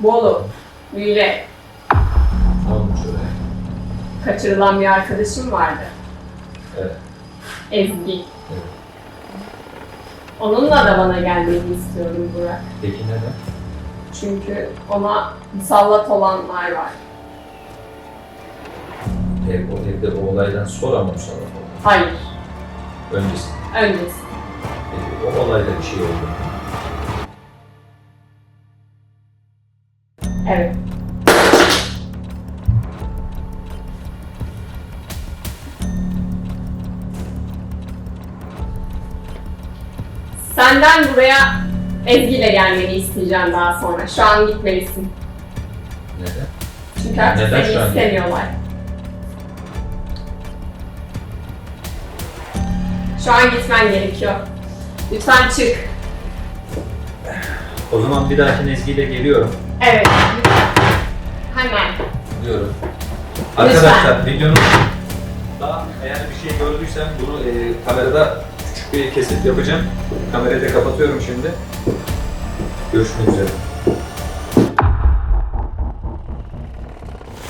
Bolu, Lüle, kaçırılan bir arkadaşım vardı. Evet. Ezgi. Evet. Onunla da bana gelmeni istiyorum Burak. Peki neden? Çünkü ona musallat olanlar var. Ev, o evde o olaydan sonra mı musallat oldu? Hayır, Öncesi. öncesi. Peki o olayda bir şey oldu. Evet. Senden buraya Ezgi ile gelmeni isteyeceğim daha sonra. Şu an gitmelisin. Neden? Çünkü artık Neden seni şu an istemiyorlar. Şu an gitmen gerekiyor. Lütfen çık. O zaman bir dahaki nezgiyle geliyorum. Evet. Hemen. Diyorum. Arkadaşlar videonun daha eğer bir şey gördüysem bunu e, kamerada küçük bir kesit yapacağım. Kamerayı da kapatıyorum şimdi. Görüşmek üzere.